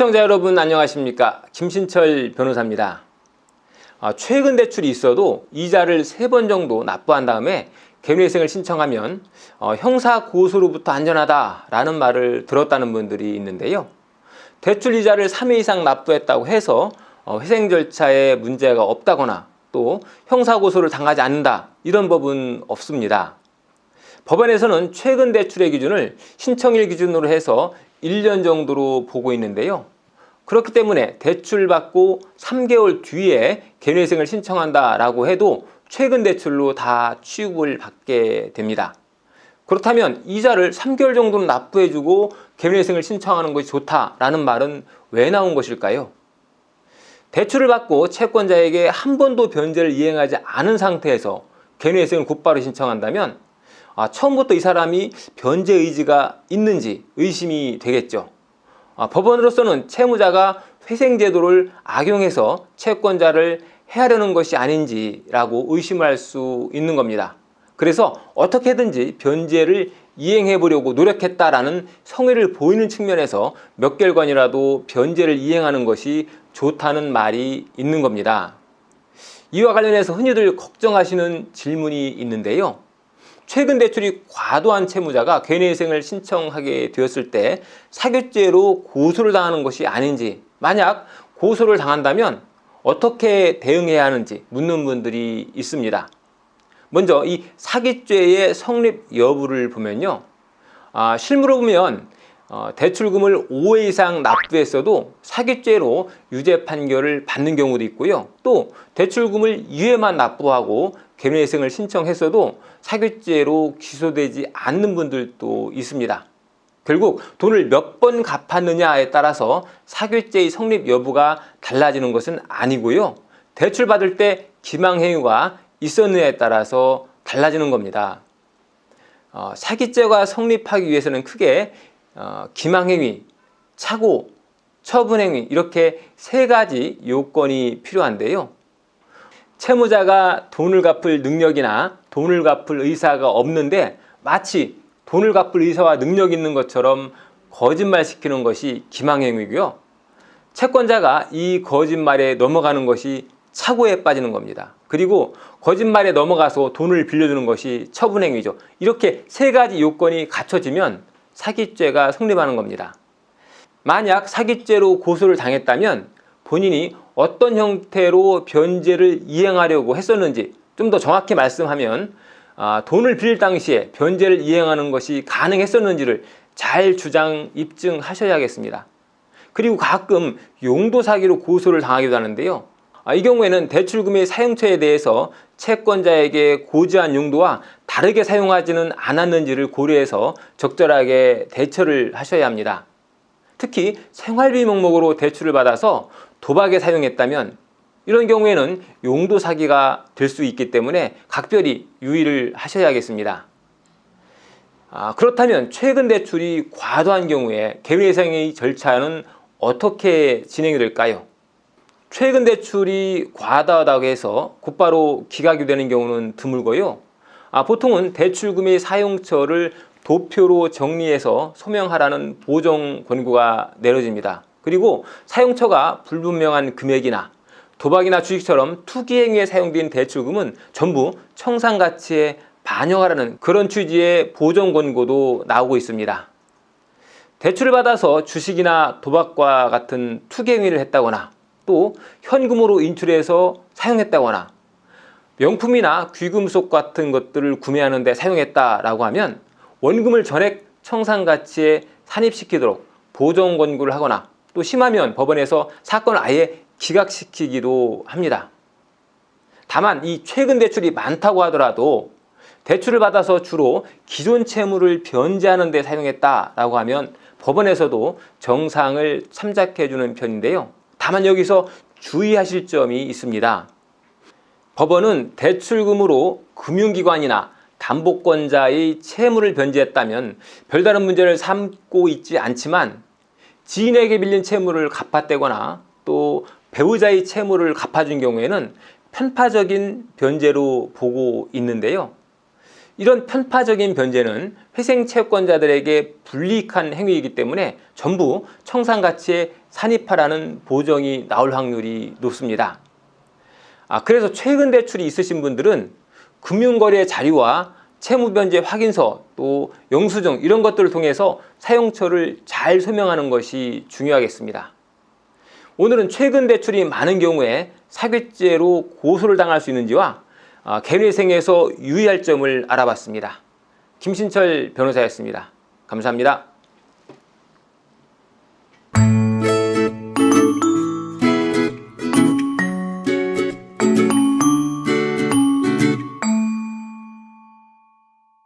시청자 여러분 안녕하십니까 김신철 변호사입니다. 아, 최근 대출이 있어도 이자를 세 번 정도 납부한 다음에 개인회생을 신청하면 어, 형사 고소로부터 안전하다라는 말을 들었다는 분들이 있는데요. 대출 이자를 3회 이상 납부했다고 해서 어, 회생 절차에 문제가 없다거나 또 형사 고소를 당하지 않는다 이런 법은 없습니다. 법원에서는 최근 대출의 기준을 신청일 기준으로 해서 1년 정도로 보고 있는데요. 그렇기 때문에 대출 받고 3개월 뒤에 개인회생을 신청한다라고 해도 최근 대출로 다 취급을 받게 됩니다. 그렇다면 이자를 3개월 정도는 납부해주고 개인회생을 신청하는 것이 좋다라는 말은 왜 나온 것일까요? 대출을 받고 채권자에게 한 번도 변제를 이행하지 않은 상태에서 개인회생을 곧바로 신청한다면 아, 처음부터 이 사람이 변제 의지가 있는지 의심이 되겠죠. 아, 법원으로서는 채무자가 회생제도를 악용해서 채권자를 해하려는 것이 아닌지라고 의심할 수 있는 겁니다. 그래서 어떻게든지 변제를 이행해 보려고 노력했다라는 성의를 보이는 측면에서 몇 개월간이라도 변제를 이행하는 것이 좋다는 말이 있는 겁니다. 이와 관련해서 흔히들 걱정하시는 질문이 있는데요. 최근 대출이 과도한 채무자가 개인회생을 신청하게 되었을 때 사규죄로 고소를 당하는 것이 아닌지 만약 고소를 당한다면 어떻게 대응해야 하는지 묻는 분들이 있습니다. 먼저 이 사기죄의 성립 여부를 보면요. 아, 실무로 보면 어, 대출금을 5회 이상 납부했어도 사기죄로 유죄 판결을 받는 경우도 있고요. 또 대출금을 2회만 납부하고 개인회생을 신청했어도 사기죄로 기소되지 않는 분들도 있습니다. 결국 돈을 몇 번 갚았느냐에 따라서 사기죄의 성립 여부가 달라지는 것은 아니고요. 대출 받을 때 기망행위가 있었느냐에 따라서 달라지는 겁니다. 어, 사기죄가 성립하기 위해서는 크게 어, 기망행위, 차고, 처분행위 이렇게 세 가지 요건이 필요한데요. 채무자가 돈을 갚을 능력이나 돈을 갚을 의사가 없는데 마치 돈을 갚을 의사와 능력 있는 것처럼 거짓말 시키는 것이 기망행위고요. 채권자가 이 거짓말에 넘어가는 것이 착오에 빠지는 겁니다. 그리고 거짓말에 넘어가서 돈을 빌려주는 것이 처분행위죠. 이렇게 세 가지 요건이 갖춰지면 사기죄가 성립하는 겁니다. 만약 사기죄로 고소를 당했다면 본인이 어떤 형태로 변제를 이행하려고 했었는지 좀 더 정확히 말씀하면 아, 돈을 빌릴 당시에 변제를 이행하는 것이 가능했었는지를 잘 주장 입증하셔야겠습니다. 그리고 가끔 용도 사기로 고소를 당하기도 하는데요. 아, 이 경우에는 대출금의 사용처에 대해서 채권자에게 고지한 용도와 다르게 사용하지는 않았는지를 고려해서 적절하게 대처를 하셔야 합니다. 특히 생활비 명목으로 대출을 받아서 도박에 사용했다면 이런 경우에는 용도 사기가 될 수 있기 때문에 각별히 유의를 하셔야겠습니다. 아, 그렇다면 최근 대출이 과도한 경우에 개회생의 절차는 어떻게 진행이 될까요? 최근 대출이 과다하다고 해서 곧바로 기각이 되는 경우는 드물고요. 아, 보통은 대출금의 사용처를 도표로 정리해서 소명하라는 보정 권고가 내려집니다. 그리고 사용처가 불분명한 금액이나 도박이나 주식처럼 투기 행위에 사용된 대출금은 전부 청산 가치에 반영하라는 그런 취지의 보정 권고도 나오고 있습니다. 대출을 받아서 주식이나 도박과 같은 투기 행위를 했다거나 또 현금으로 인출해서 사용했다거나 명품이나 귀금속 같은 것들을 구매하는 데 사용했다라고 하면 원금을 전액 청산 가치에 산입시키도록 보정 권고를 하거나 또 심하면 법원에서 사건을 아예 기각시키기도 합니다. 다만 이 최근 대출이 많다고 하더라도 대출을 받아서 주로 기존 채무를 변제하는 데 사용했다라고 하면 법원에서도 정상을 참작해 주는 편인데요. 다만 여기서 주의하실 점이 있습니다. 법원은 대출금으로 금융기관이나 담보권자의 채무를 변제했다면 별다른 문제를 삼고 있지 않지만 지인에게 빌린 채무를 갚았대거나 또 배우자의 채무를 갚아준 경우에는 편파적인 변제로 보고 있는데요. 이런 편파적인 변제는 회생 채권자들에게 불이익한 행위이기 때문에 전부 청산가치에 산입하라는 보정이 나올 확률이 높습니다. 아, 그래서 최근 대출이 있으신 분들은 금융거래 자료와 채무변제 확인서 또 영수증 이런 것들을 통해서 사용처를 잘 설명하는 것이 중요하겠습니다. 오늘은 최근 대출이 많은 경우에 사기죄로 고소를 당할 수 있는지와 아, 개회생에서 유의할 점을 알아봤습니다. 김신철 변호사였습니다. 감사합니다.